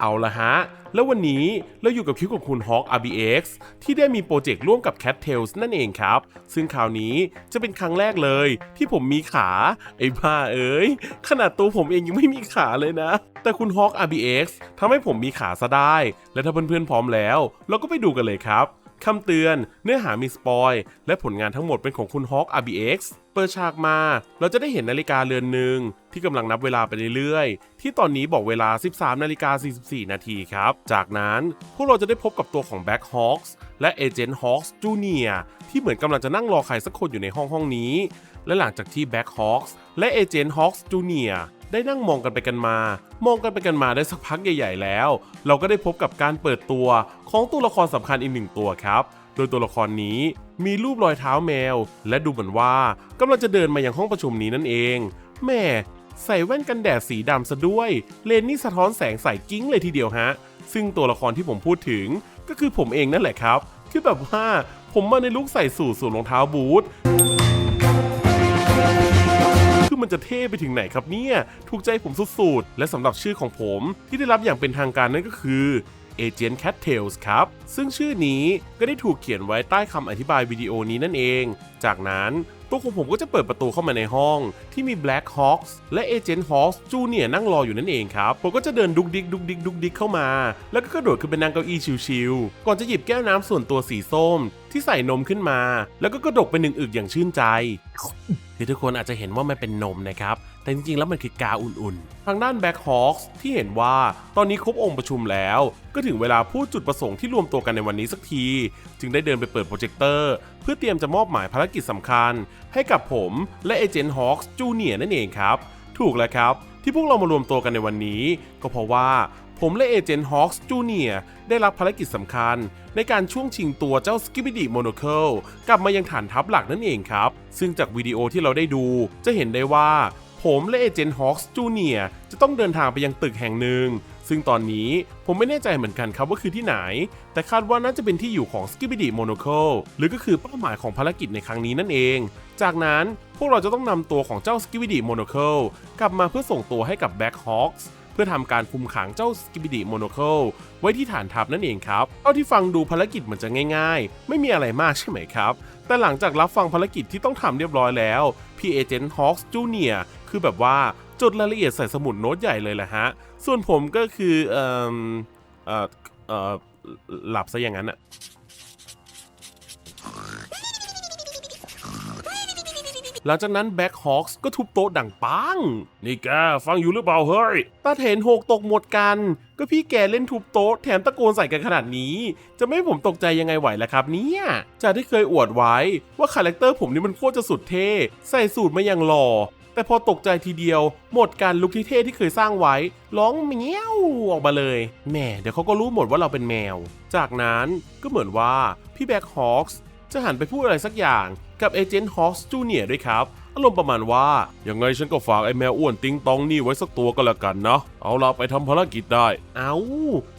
เอาละฮะ แล้ววันนี้เราอยู่กับคลิปของคุณ Hawk RBX ที่ได้มีโปรเจกต์ร่วมกับ Cat Tales นั่นเองครับ ซึ่งคราวนี้จะเป็นครั้งแรกเลย ที่ผมมีขา ไอ้บ้าเอ้ย ขนาดตัวผมเองยังไม่มีขาเลยนะ แต่คุณ Hawk RBX ทำให้ผมมีขาซะได้ และถ้าเพื่อนๆพร้อมแล้ว เราก็ไปดูกันเลยครับ คำเตือน เนื้อหามีสปอย และผลงานทั้งหมดเป็นของคุณ Hawk RBX เปิดฉากมา เราจะได้เห็นนาฬิกาเรือนหนึ่งที่กำลังนับเวลาไปเรื่อยๆ ที่ตอนนี้บอกเวลา 13นาฬิกา44 นาทีครับ จากนั้นพวกเราจะได้พบกับตัวของ Black Hawks และเอเจนต์ Hawks Junior ที่เหมือนกำลังจะนั่งรอใครสักคนอยู่ในห้องห้องนี้ และหลังจากที่ Black Hawks และเอเจนต์ Hawks Junior ได้นั่งมองกันไปกันมา มองกันไปกันมาได้สักพักใหญ่ ๆ แล้ว เราก็ได้พบกับการเปิดตัวของตัวละครสำคัญอีกหนึ่งตัวครับ โดยตัวละครนี้มีรูปรอยเท้าแมว และดูเหมือนว่ากำลังจะเดินมายังห้องประชุมนี้นั่นเองแม่ใส่แว่นกันแดดสีดำซะด้วย เลนนี่สะท้อนแสงใสกิ้งเลยทีเดียวฮะ ซึ่งตัวละครที่ผมพูดถึงก็คือผมเองนั่นแหละครับ คือแบบว่าผมมาในลุคใส่สูทสวมรองเท้าบูท คือมันจะเท่ไปถึงไหนครับเนี่ย ถูกใจผมสุดๆ และสำหรับชื่อของผมที่ได้รับอย่างเป็นทางการนั่นก็คือ Agent Cat Tales ครับ ซึ่งชื่อนี้ก็ได้ถูกเขียนไว้ใต้คำอธิบายวิดีโอนี้นั่นเอง จากนั้นตัวของผมก็จะเปิดประตูเข้ามาในห้องที่มี Black Hawks และ Agent Hawks Junior นั่งรออยู่นั่นเองครับ ผมก็จะเดินดุกดิกดุกดิกดุกดิกเข้ามา แล้วก็กระโดดขึ้นไปนั่งเก้าอี้ชิลๆก่อนจะหยิบแก้วน้ำส่วนตัวสีส้ม ที่ใส่นมขึ้นมา แล้วก็กระดกไปหนึ่งอึกอย่างชื่นใจ คือทุกคนอาจจะเห็นว่ามันเป็นนมนะครับ แต่จริงๆ แล้วมันคือกาอุ่นๆ ทางด้าน Black Hawks ที่เห็นว่าตอนนี้ครบองค์ประชุมแล้ว ก็ถึงเวลาพูดจุดประสงค์ที่รวมตัวกันในวันนี้สักที จึงได้เดินไปเปิดโปรเจคเตอร์ เพื่อเตรียมจะมอบหมายภารกิจสำคัญ ให้กับผมและเอเจนต์ฮอคส์จูเนียนั่นเองครับ ถูกแล้วครับที่พวกเรามารวมตัวกันในวันนี้ ก็เพราะว่า ผมและเอเจนต์ฮอคส์จูเนียได้รับภารกิจสำคัญ ในการช่วงชิงตัวเจ้าสกิบิดีโมโนเคิลกลับมายังฐานทัพหลักนั่นเองครับ ซึ่งจากวิดีโอที่เราได้ดู จะเห็นได้ว่า ผมและเอเจนต์ฮอคส์จูเนียจะต้องเดินทางไปยังตึกแห่งหนึ่ง ซึ่งตอนนี้ผมไม่แน่ใจเหมือนกันครับว่าคือที่ไหน แต่คาดว่าน่าจะเป็นที่อยู่ของ s k i b i d y Monocle หรือก็คือเป้าหมายของภารกิจในครั้งนี้นั่นเอง จากนั้นพวกเราจะต้องนำตัวของเจ้า s k i b i d y Monocle กลับมาเพื่อส่งตัวให้กับ Black Hawks เพื่อทำการคุมขังเจ้า s k i b i d y Monocle ไว้ที่ฐานทัพนั่นเองครับเท่าที่ฟังดูภารกิจมันจะง่ายๆ ไม่มีอะไรมากใช่ไหมครับ แต่หลังจากรับฟังภารกิจที่ต้องทำเรียบร้อยแล้วพี่เอเจนต์ฮอคส์จูเนียคือแบบว่าจดรายละเอียดใส่สมุดโน้ตใหญ่เลยแหละฮะ ส่วนผมก็คืออ่อเอ่อเอ่อหลับซะอย่างนั้นอะ หลังจากนั้นแบ็คฮอคส์ก็ทุบโต๊ะดังปัง นี่แกฟังอยู่หรือเปล่าเฮ้ยตาเถนหกตกหมดกัน ก็พี่แกเล่นทุบโต๊ะแถมตะโกนใส่กันขนาดนี้ จะไม่ให้ผมตกใจยังไงไหวล่ะครับเนี่ยจากที่เคยอวดไว้ว่าคาแรคเตอร์ผมนี่มันโคตรจะสุดเท่ ใส่สูตรมาอย่างหล่อแต่พอตกใจทีเดียว หมดการลุกที่เท่ที่เคยสร้างไว้ ร้องเมี้ยวออกมาเลยแหม่เดี๋ยวเขาก็รู้หมดว่าเราเป็นแมว จากนั้นก็เหมือนว่าพี่แบ็คฮอคส์จะหันไปพูดอะไรสักอย่าง กับเอเจนต์ฮอสจูเนียด้วยครับอารมณ์ประมาณว่า ยังไงฉันก็ฝากไอ้แมวอ้วนติงตองนี่ไว้สักตัวก็แล้วกันนะ เอาเราไปทำภารกิจได้ เอา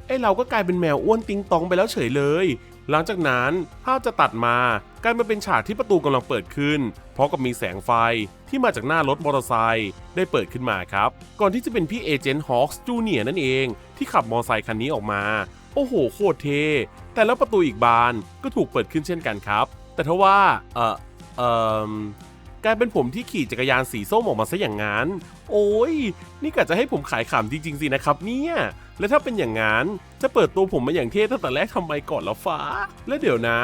ไอ้เราก็กลายเป็นแมวอ้วนติงตองไปแล้วเฉยเลย หลังจากนั้นภาพจะตัดมากลายมาเป็นฉากที่ประตูกำลังเปิดขึ้น เพร้อมกับมีแสงไฟที่มาจากหน้ารถมอเตอร์ไซค์ได้เปิดขึ้นมาครับ ก่อนที่จะเป็นพี่เอเจนต์ฮอคส์จูเนียนั่นเอง ที่ขับมอเตอร์ไซค์คันนี้ออกมา โอ้โหโคตรเท่แต่แล้วประตูอีกบานก็ถูกเปิดขึ้นเช่นกันครับ แต่ทว่าเออ กลายเป็นผมที่ขี่จักรยานสีส้มออกมาซะอย่างนั้น โอ้ย นี่กะจะให้ผมขายขำจริงๆสินะครับเนี่ย และถ้าเป็นอย่างนั้น จะเปิดตัวผมมาอย่างเท่ตั้งแต่แรกทำไมก่อนละฟ้า และเดี๋ยวนะ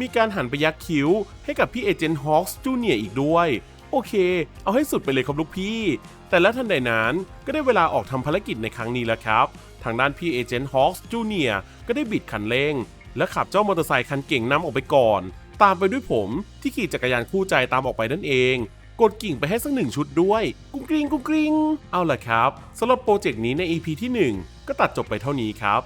มีการหันไปยักคิ้ว ให้กับพี่เอเจนต์ฮอคส์จูเนียอีกด้วย โอเค เอาให้สุดไปเลยครับลูกพี่ แต่แล้วทันใดนั้นก็ได้เวลาออกทำภารกิจในครั้งนี้แล้วครับ ทางด้านพี่เอเจนต์ฮอคส์จูเนียก็ได้บิดคันเร่ง และขับเจ้ามอเตอร์ไซค์คันเก่งนำออกไปก่อน ตามไปด้วยผมที่ขี่จักรยานคู่ใจตามออกไปนั่นเอง กดกิ่งไปให้สักหนึ่งชุดด้วย กุ้งกริงกุ้งกริงเอาล่ะครับสำหรับโปรเจกต์นี้ใน EP ที่ 1 ก็ตัดจบไปเท่านี้ครับ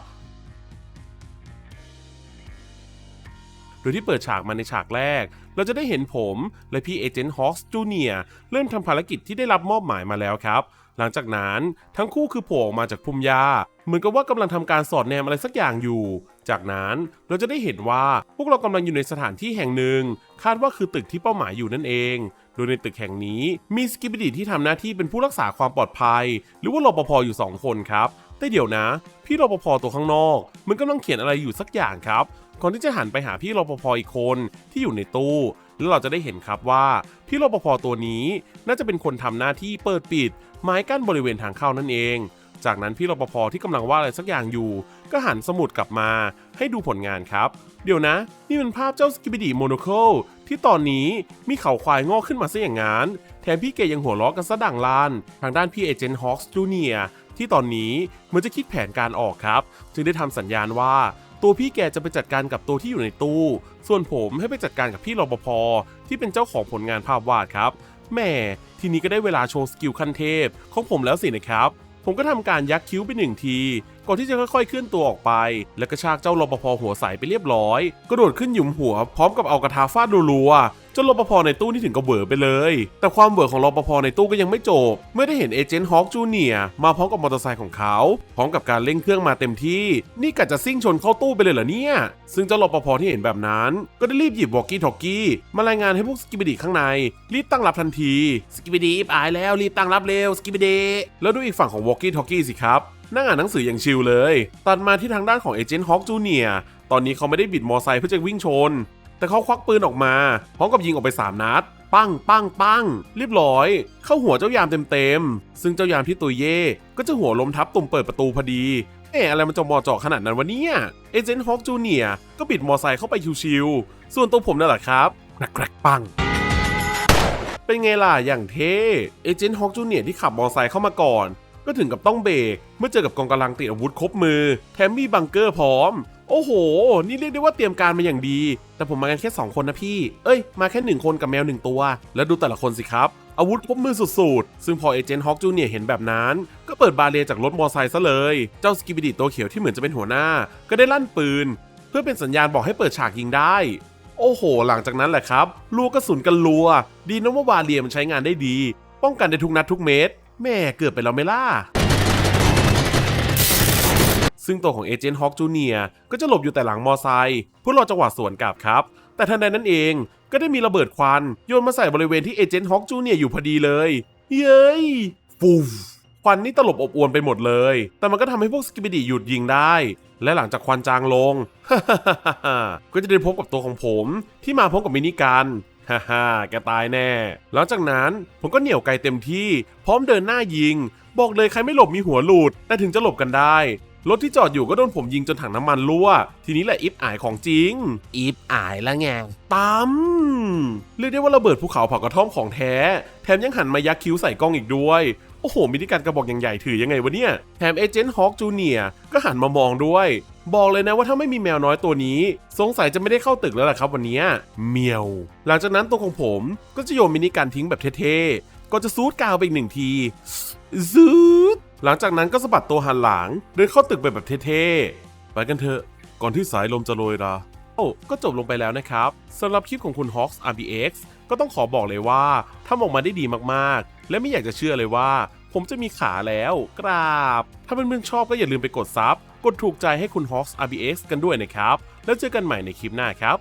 โดยที่เปิดฉากมาในฉากแรก เราจะได้เห็นผมและพี่เอเจนต์ฮอสจูเนียเริ่มทำภารกิจที่ได้รับมอบหมายมาแล้วครับ หลังจากนั้นทั้งคู่คือโผล่ออกมาจากพุ่มหญ้าเหมือนกับว่ากำลังทำการสอดแนมอะไรสักอย่างอยู่ จากนั้นเราจะได้เห็นว่าพวกเรากำลังอยู่ในสถานที่แห่งหนึ่ง คาดว่าคือตึกที่เป้าหมายอยู่นั่นเอง โดยในตึกแห่งนี้มีสกิบิดีที่ทำหน้าที่เป็นผู้รักษาความปลอดภัย หรือว่ารปภอยู่ 2 คนครับแต่เดี๋ยวนะ พี่รปภตัวข้างนอก มันกำลังเขียนอะไรอยู่สักอย่างครับ ก่อนที่จะหันไปหาพี่รปภอีกคนที่อยู่ในตู้ แล้วเราจะได้เห็นครับว่า พี่รปภตัวนี้น่าจะเป็นคนทำหน้าที่เปิดปิด ไม้กั้นบริเวณทางเข้านั่นเอง จากนั้นพี่รปภที่กำลังว่าอะไรสักอย่างอยู่ ก็หันสมุดกลับมาให้ดูผลงานครับ เดี๋ยวนะ นี่มันภาพเจ้าสกิบิดีโมโนโคลที่ตอนนี้มีเขาควายงอกขึ้นมาซะอย่างนั้นแถมพี่เกยังหัวเราะกันซะดังลาน ทางด้านพี่เอเจนต์ฮอคส์จูเนียที่ตอนนี้เหมือนจะคิดแผนการออกครับ จึงได้ทำสัญญาณว่า ตัวพี่แกจะไปจัดการกับตัวที่อยู่ในตู้ ส่วนผมให้ไปจัดการกับพี่รปภที่เป็นเจ้าของผลงานภาพวาดครับแหม่ทีนี้ก็ได้เวลาโชว์สกิลขั้นเทพของผมแล้วสินะครับผมก็ทำการยักคิ้วไปหนึ่งที ก่อนที่จะค่อยๆเคลื่อนตัวออกไป แล้วก็ชากเจ้ารปภหัวใสไปเรียบร้อย กระโดดขึ้นหยุมหัวพร้อมกับเอากระทาฟาดรัวๆ จนรปภในตู้นี่ถึงกับเบื่อไปเลย แต่ความเบื่อของรปภในตู้ก็ยังไม่จบ เมื่อได้เห็นเอเจนต์ฮอคจูเนียมาพร้อมกับมอเตอร์ไซค์ของเขา พร้อมกับการเร่งเครื่องมาเต็มที่ นี่กะจะซิ่งชนเข้าตู้ไปเลยเหรอเนี่ย ซึ่งเจ้ารปภที่เห็นแบบนั้น ก็ได้รีบหยิบวอกกี้ทอกกี้มารายงานให้พวกสกิบิดีข้างใน รีบตั้งรับทันทีสกิบิดีอายแล้วรีบตั้งรับเร็วสกิบิดีแล้วดูอีกฝั่งของวอกกี้ทอกกี้สิครับนั่งอ่านหนังสืออย่างชิลเลย ตัดมาที่ทางด้านของเอเจนต์ฮอคจูเนียตอนนี้เขาไม่ได้บิดมอไซค์เพื่อจะวิ่งชน แต่เขาควักปืนออกมา พร้อมกับยิงออกไป 3 นัด ปังปังปังเรียบร้อย เข้าหัวเจ้ายามเต็มๆ ซึ่งเจ้ายามที่ตุยเย่ก็จะหัวล้มทับตุ่มเปิดประตูพอดีเอ๊ะอะไรมันจะมอเจาะขนาดนั้นวะเนี่ยเอเจนต์ฮอคจูเนียก็บิดมอไซค์เข้าไปชิวๆส่วนตัวผมนั่นแหละครับแกรกปังเป็นไงล่ะ อย่างเท่เอเจนต์ฮอคจูเนียที่ขับมอไซค์เข้ามาก่อน ก็ถึงกับต้องเบรกเมื่อเจอกับกองกำลังติดอาวุธครบมือ แถมมีบังเกอร์พร้อม โอ้โห นี่เรียกได้ว่าเตรียมการมาอย่างดี แต่ผมมากันแค่ 2 คนนะพี่ เอ้ย มาแค่ 1 คนกับแมว 1 ตัว แล้วดูแต่ละคนสิครับ อาวุธครบมือสุดๆ ซึ่งพอเอเจนต์ฮอคจูเนียเห็นแบบนั้น ก็เปิดบาเรียจากรถมอไซค์ซะเลย เจ้าสกิบิดิตัวเขียวที่เหมือนจะเป็นหัวหน้า ก็ได้ลั่นปืน เพื่อเป็นสัญญาณบอกให้เปิดฉากยิงได้ โอ้โห หลังจากนั้นแหละครับรัวกระสุนกันรัว ดีนะว่าบาเรียมันใช้งานได้ดี ป้องกันได้ทุกนัดทุกเม็ด แม่เกือบไปแล้วไม่ล่ะ ซึ่งตัวของเอเจนต์ฮอคจูเนียก็จะหลบอยู่แต่หลังมอไซค์เพื่อรอจังหวะสวนกลับครับ แต่ทันใดนั้นเองก็ได้มีระเบิดควันโยนมาใส่บริเวณที่เอเจนต์ฮอคจูเนียอยู่พอดีเลย เย้ยฟูฟควันนี่ตลบอบอวนไปหมดเลย แต่มันก็ทำให้พวกสกิบิดีหยุดยิงได้ และหลังจากควันจางลง ก็จะได้พบกับตัวของผมที่มาพร้อมกับมินิกันฮ่าฮ่าแกตายแน่ หลังจากนั้นผมก็เหนี่ยวไกลเต็มที่ พร้อมเดินหน้ายิง บอกเลยใครไม่หลบมีหัวหลุด แต่ถึงจะหลบกันได้ รถที่จอดอยู่ก็โดนผมยิงจนถังน้ำมันรั่ว ทีนี้แหละอิฟอายของจริง อีฟอายละไงตั้มเรียกได้ว่าระเบิดภูเขาเผากระท่อมของแท้ แถมยังหันมายักคิ้วใส่กล้องอีกด้วย โอ้โหมินิการกระบอกอย่างใหญ่ถือยังไงวะเนี่ย แถมเอเจนต์ฮอคจูเนียก็หันมามองด้วย บอกเลยนะว่าถ้าไม่มีแมวน้อยตัวนี้ สงสัยจะไม่ได้เข้าตึกแล้วล่ะครับวันเนี้ยเมียว หลังจากนั้นตัวของผมก็จะโยนมินิการทิ้งแบบเท่ๆ ก็จะซูดกาวไปอีกหนึ่งทีซูดหลังจากนั้นก็สะบัดตัวหันหลังเดินเข้าตึกไปแบบเท่ๆ ไปกันเถอะ ก่อนที่สายลมจะโรยราโอ้ก็จบลงไปแล้วนะครับสำหรับคลิปของคุณ Hawks RBX ก็ต้องขอบอกเลยว่าทำออกมาได้ดีมากๆ และไม่อยากจะเชื่อเลยว่า ผมจะมีขาแล้วกราบ ถ้าเพื่อนๆชอบก็อย่าลืมไปกดซับกดถูกใจให้คุณ Hawks RBX กันด้วยนะครับ แล้วเจอกันใหม่ในคลิปหน้าครับ